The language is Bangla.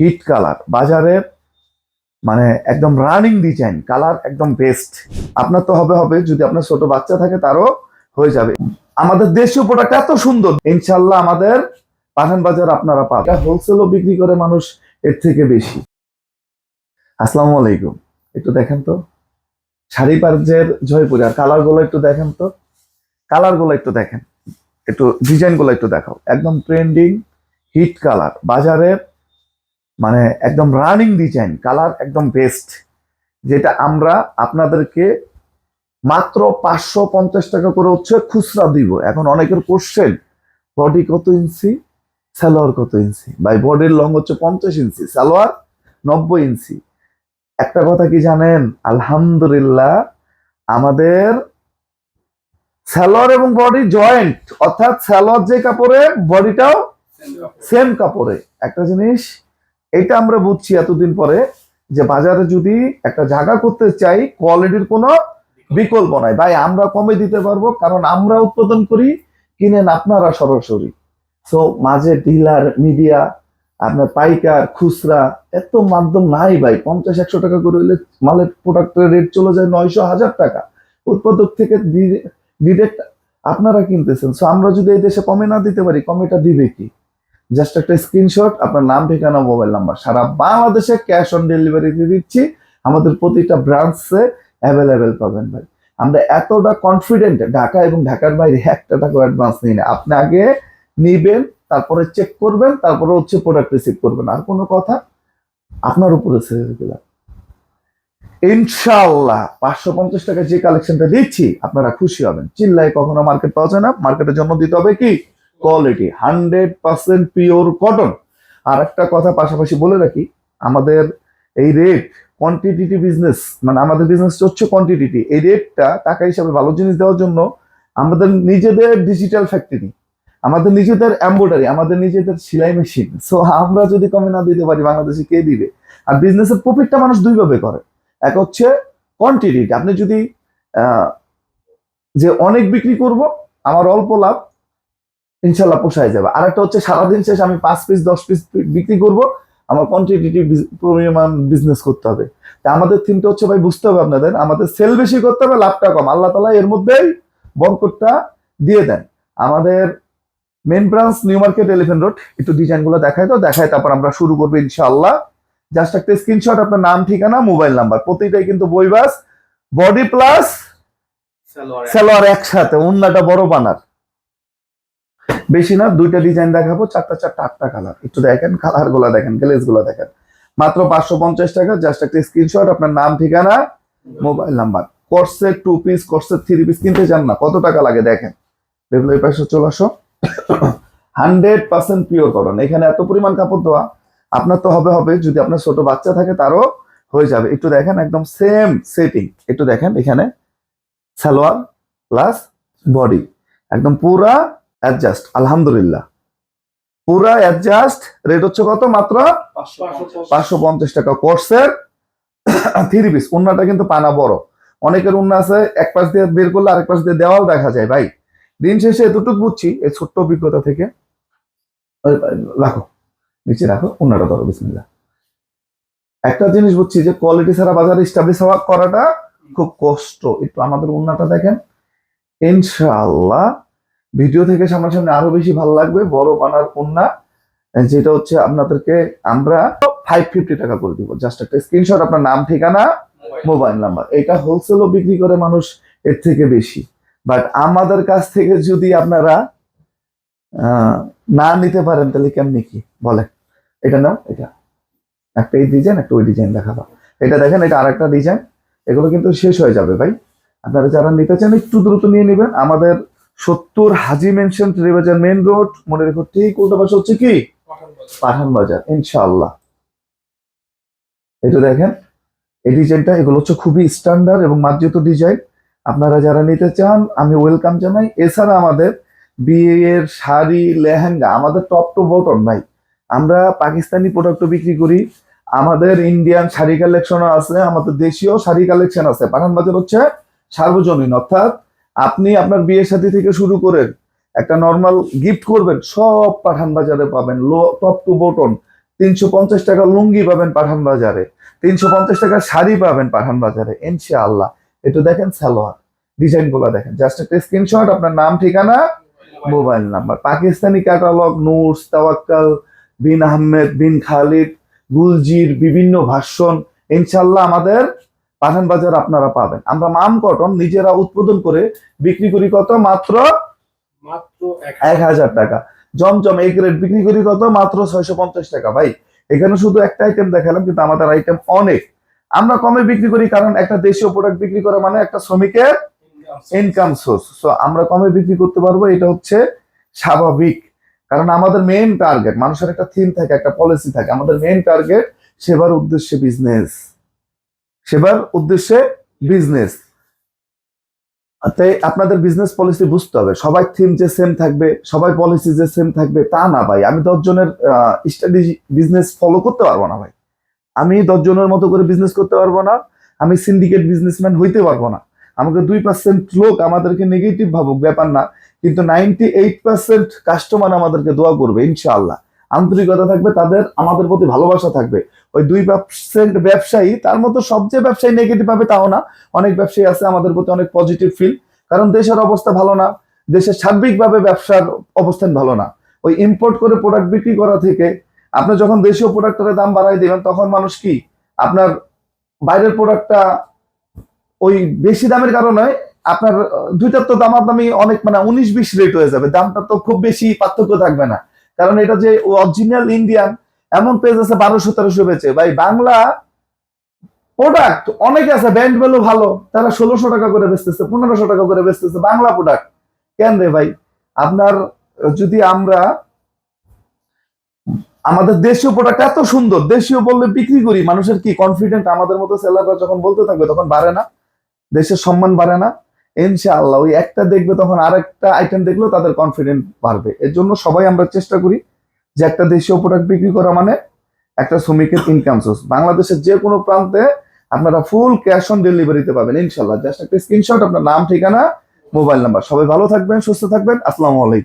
Hit colour. বাজারের মানে একদম রানিং ডিজাইন কালার একদম বেস্ট আপনার তো হবে হবে, যদি আপনার ছোট বাচ্চা থাকে তারও হয়ে যাবে। আমাদের দেশীয় প্রোডাক্ট এত সুন্দর। ইনশাল্লাহ আমাদের পাঠান বাজার আপনারা পাবেন। হোলসেলও বিক্রি করে মানুষ এর থেকে বেশি। আসসালামু আলাইকুম। একটু দেখেন তো। শাড়ি পার্জের জয়পুরি, আর কালারগুলো একটু দেখেন তো। কালারগুলো একটু দেখেন। একটু ডিজাইনগুলো একটু দেখাও। একদম ট্রেন্ডিং হিট কালার বাজারের মানে একদম রানিং ডিজাইন কালার একদম বেস্ট যেটা আমরা আপনাদেরকে মাত্র পাঁচশো পঞ্চাশ টাকা করে হচ্ছে খুচরা দিব। এখন অনেকের কোশ্চেন বডি কত ইঞ্চি সালোয়ার কত ইঞ্চি ভাই বডির লং হচ্ছে পঞ্চাশ ইঞ্চি সালোয়ার নব্বই ইঞ্চি একটা কথা কি জানেন? আলহামদুলিল্লাহ, আমাদের সালোয়ার এবং বডি জয়েন্ট অর্থাৎ সালোয়ার যে কাপড়ে বডিটাও সেম কাপড়ে। একটা জিনিস এটা আমরা বুঝছি এতদিন পরে যে বাজারে যদি একটা জায়গা করতে চাই কোয়ালিটির কোনো বিকল্প নাই। ভাই, আমরা কমে দিতে পারব, কারণ আমরা উৎপাদন করি, কিনেন আপনারা সরাসরি। সো মাঝে ডিলার, মিডিয়া, আপনার পাইকার, খুচরা, এত মাধ্যম নাই ভাই। পঞ্চাশ, একশো টাকা করে হইলে মালের প্রোডাক্টের রেট চলে যায় নয়শো, হাজার টাকা। উৎপাদক থেকে ডিরেক্ট আপনারা কিনতেছেন। সো আমরা যদি এই দেশে কমে না দিতে পারি কমেটা দিবে কি? জাস্ট একটা স্ক্রিনশট আপনার নাম, ঠিকানা মোবাইল নাম্বার সারা বাংলাদেশে ক্যাশ অন ডেলিভারি দিয়ে দিচ্ছি। আমাদের প্রতিটা ব্রাঞ্চে অ্যাভেলেবেল পাবেন ভাই। আমরা এতটা কনফিডেন্ট ঢাকা এবং ঢাকার বাইরে একটা টাকা অ্যাডভান্স নিই না। আপনি আগে নিবেন, তারপরে চেক করবেন, তারপরে হচ্ছে প্রোডাক্ট রিসিভ করবেন। আর কোনো কথা, আপনার উপরে ছেড়ে দিলাম ইনশাল্লাহ পাঁচশো পঞ্চাশ টাকা যে কালেকশনটা দিচ্ছি, আপনারা খুশি হবেন। চিল্লায় কখনো মার্কেট পাওয়া যায় না। মার্কেটের জন্য দিতে হবে কি? Quality hundred percent pure cotton আর একটা কথা পাশাপাশি বলে রাখি, আমাদের এই রেট কোয়ান্টিটি বিজনেস মানে আমাদের বিজনেস হচ্ছে কোয়ান্টিটি এই রেটটা টাকা হিসাবে ভালো জিনিস দেওয়ার জন্য আমাদের নিজেদের ডিজিটাল ফ্যাক্টরি আমাদের নিজেদের এম্ব্রয়ডারি আমাদের নিজেদের সেলাই মেশিন সো আমরা যদি কমে না দিতে পারি, বাংলাদেশে কে দিবে? আর বিজনেসের প্রফিটটা মানুষ দুইভাবে করে। এক হচ্ছে কোয়ান্টিটি আপনি যদি যে অনেক বিক্রি করব, আমার অল্প লাভ ইনশাল্লাহ পোষায় যাবে। আর একটা হচ্ছে সারাদিন শেষ আমি পাঁচ পিস দশ পিস বিক্রি করব। আমার কোয়ান্টিটি পরিমাণ বিজনেস করতে হবে। তা আমাদের থিমটা হচ্ছে ভাই বুঝতে হবে আপনাদের আমাদের সেল বেশি করতে হবে লাভটা কম। আল্লাহ তালা এর মধ্যেই বরকটটা দিয়ে দেন। আমাদের main branch new market elephant road একটু ডিজাইনগুলো দেখায় তো দেখায় তারপর আমরা শুরু করব ইনশাল্লাহ জাস্ট একটা স্ক্রিনশট আপনার নাম ঠিকানা মোবাইল নাম্বার প্রতিটাই কিন্তু বইবাস বডি প্লাস সেলোয়ার একসাথে অন্যটা বড় বানার। বেশি না, দুইটা ডিজাইন দেখাবো, চারটা চারটা, আটটা কালার একটু দেখেন কালারগুলা দেখেন গ্লেজগুলা দেখেন। মাত্র পাঁচশো পঞ্চাশ টাকা জাস্ট একটা স্ক্রিনশট আপনার নাম, ঠিকানা মোবাইল নাম্বার কোর্সের টু পিস কোর্সের থ্রি পিস কিনতে চান না, কত টাকা লাগে দেখেন। এই পাশে চলে আসো। হান্ড্রেড পার্সেন্ট পিওর কটন এখানে এত পরিমাণ কাপড় দেওয়া, আপনার তো হবে হবে। যদি আপনার ছোট বাচ্চা থাকে, তারও হয়ে যাবে। একটু দেখেন, একদম সেম সেটিং একটু দেখেন, এখানে সালোয়ার প্লাস বডি একদম পুরা অ্যাডজাস্ট আলহামদুলিল্লাহ। পুরা অ্যাডজাস্ট রেট হচ্ছে কত মাত্র? পাঁচশো পঞ্চাশ টাকা। কোর্সের থ্রি পিস উন্নাটা কিন্তু পানা বড়। অনেকের উন্না আছে, এক পাশ দিয়ে বের করলে আরেক পাশ দিয়ে দেওয়াল দেখা যায় ভাই। দিন শেষে এতটুকু বুঝছি, এই ছোট্ট অভিজ্ঞতা থেকে। রাখো, নিচে রাখো, উন্নাটা ধরো, বিসমিল্লাহ। একটা জিনিস বুঝছি যে কোয়ালিটি ছাড়া বাজারে স্টাবলিশ হওয়া করাটা খুব কষ্ট। একটু আমাদের উন্নাটা দেখেন। ইনশাআল্লাহ ভিডিও থেকে সামনাসামনি আরও বেশি ভালো লাগবে বড় বানার উন্না যেটা হচ্ছে আপনাদেরকে আমরা ফাইভ ফিফটি টাকা করে দিব। জাস্ট একটা স্ক্রিনশট আপনার নাম ঠিকানা মোবাইল নাম্বার এটা হোলসেলও বিক্রি করে মানুষ এর থেকে বেশি। বাট আমাদের কাছ থেকে যদি আপনারা আহ, না নিতে পারেন তাহলে কেমনি কি? বলে এটা নাও এটা। একটা এই ডিজাইন একটা ওই ডিজাইন দেখাবো। এটা দেখেন এটা আরেকটা ডিজাইন এগুলো কিন্তু শেষ হয়ে যাবে ভাই। আপনারা যারা নিতে চান একটু দ্রুত নিয়ে নেবেন। আমাদের সত্তর হাজি মেনশন ট্রিবাজার মেন রোড মনে রেখো, ঠিক উল্টো পাশে হচ্ছে কি? পাঠান বাজার, ইনশাআল্লাহ। এটা দেখেন, এই ডিজাইনটা এগুলো হচ্ছে খুবই স্ট্যান্ডার্ড এবং মার্জিত ডিজাইন আপনারা যারা নিতে চান, আমি ওয়েলকাম জানাই। এছাড়া আমাদের বিয়ের শাড়ি, লেহেঙ্গা, আমাদের টপ টু বটন ভাই আমরা পাকিস্তানি প্রোডাক্ট বিক্রি করি। আমাদের ইন্ডিয়ান শাড়ি কালেকশন আছে, আমাদের দেশীয় শাড়ি কালেকশন আছে। পাঠান বাজার হচ্ছে সার্বজনীন, অর্থাৎ আপনি আপনার বিয়ের সাথী থেকে শুরু করেন একটা নর্মাল গিফট করবেন, সব পাঠান বাজারে পাবেন, লো টপ টু বটন তিনশো পঞ্চাশ টাকা লুঙ্গি পাবেন পাঠান বাজারে, তিনশো পঞ্চাশ টাকা শাড়ি পাবেন পাঠান বাজারে, ইনশাআল্লাহ। একটু দেখেন সালোয়ার ডিজাইনগুলো দেখেন। জাস্ট একটা স্ক্রিনশট আপনার নাম, ঠিকানা mobile number Pakistani catalogue Noors তাওয়াক্কাল, বিন আহমেদ, বিন খালিদ, গুলজির বিভিন্ন ভাষণ ইনশাল্লাহ আমাদের পাঠান বাজার আপনারা পাবেন। আমরা মাম কটন নিজেরা উৎপাদন করে বিক্রি করি কত? মাত্র মাত্র এক হাজার। টাকা। জমজম এই গ্রেড বিক্রি করি কত? মাত্র ছয়শো পঞ্চাশ টাকা। ভাই এখানে শুধু একটা আইটেম দেখালাম কিন্তু আমাদের আইটেম অনেক। আমরা কমে বিক্রি করি কারণ একটা দেশীয় প্রোডাক্ট বিক্রি করা মানে একটা শ্রমিকের ইনকাম সোর্স সো আমরা কমে বিক্রি করতে পারব এটা হচ্ছে স্বাভাবিক। কারণ আমাদের মেইন টার্গেট মানুষের একটা থিম থাকে একটা পলিসি থাকে। আমাদের মেইন টার্গেট সেবার উদ্দেশ্যে বিজনেস সেবার উদ্দেশ্যে বিজনেস তাই আপনাদের বিজনেস পলিসি বুঝতে হবে। সবাই থিম যে সেম থাকবে, সবাই পলিসি যে সেম থাকবে, তা না ভাই। আমি দশ জনের স্টাডি বিজনেস ফলো করতে পারব না ভাই। আমি দশ জনের মতো করে বিজনেস করতে পারব না। আমি সিন্ডিকেট বিজনেসম্যান হইতে পারব না। আমাকে দুই পার্সেন্ট লোক আমাদেরকে নেগেটিভ ভাবুক, ব্যাপার না। কিন্তু নাইনটি এইট পার্সেন্ট কাস্টমার আমাদেরকে দোয়া করবে, ইনশাআল্লাহ। আন্তরিকতা থাকবে, তাদের, আমাদের প্রতি ভালোবাসা থাকবে। ওই দুই পার্সেন্ট ব্যবসায়ী, তার মতো সবচেয়ে ব্যবসায়ী নেগেটিভ পাবে তাও না। অনেক ব্যবসায়ী আছে আমাদের প্রতি অনেক পজিটিভ ফিল কারণ দেশের অবস্থা ভালো না দেশের সার্বিকভাবে ব্যবসার অবস্থান ভালো না। ওই ইম্পোর্ট করে প্রোডাক্ট বিক্রি করা থেকে আপনি যখন দেশীয় প্রোডাক্টের দাম বাড়াই দিবেন, তখন মানুষ কি? আপনার বাইরের প্রোডাক্টটা ওই বেশি দামের কারণে আপনার দুইটার তো দামাদামি অনেক মানে উনিশ বিশ রেট হয়ে যাবে। দামটা তো খুব বেশি পার্থক্য থাকবে না। কারণ এটা যে অরিজিনাল ইন্ডিয়ান এমন পেজ আছে বারোশো, তেরোশো বেচে। ভাই, বাংলা প্রোডাক্ট অনেক আছে ব্যান্ড ভ্যালু ভালো, তারা ষোলোশো টাকা করে বেচতেছে, পনেরোশো টাকা করে বেচতেছে, বাংলা প্রোডাক্ট কেন রে ভাই? আপনার, যদি আমরা, আমাদের দেশীয় প্রোডাক্ট এত সুন্দর, দেশীয় বললে বিক্রি করি, মানুষের কি কনফিডেন্ট আমাদের মতো সেলাররা যখন বলতে থাকবে, তখন বাড়ে না, দেশের সম্মান বাড়ে না। ইনশাআল্লাহ, ওই একটা দেখবে তখন আর একটা আইটেম দেখলেও তাদের কনফিডেন্ট বাড়বে। এর জন্য সবাই আমরা চেষ্টা করি যে একটা দেশীয় প্রোডাক্ট বিক্রি করা মানে একটা শ্রমিকের ইনকাম সোর্স বাংলাদেশের যে কোনো প্রান্তে আপনারা ফুল ক্যাশ অন ডেলিভারিতে পাবেন ইনশাল্লাহ জাস্ট একটা স্ক্রিনশট আপনার নাম, ঠিকানা মোবাইল নাম্বার সবাই ভালো থাকবেন, সুস্থ থাকবেন। আসসালামু আলাইকুম।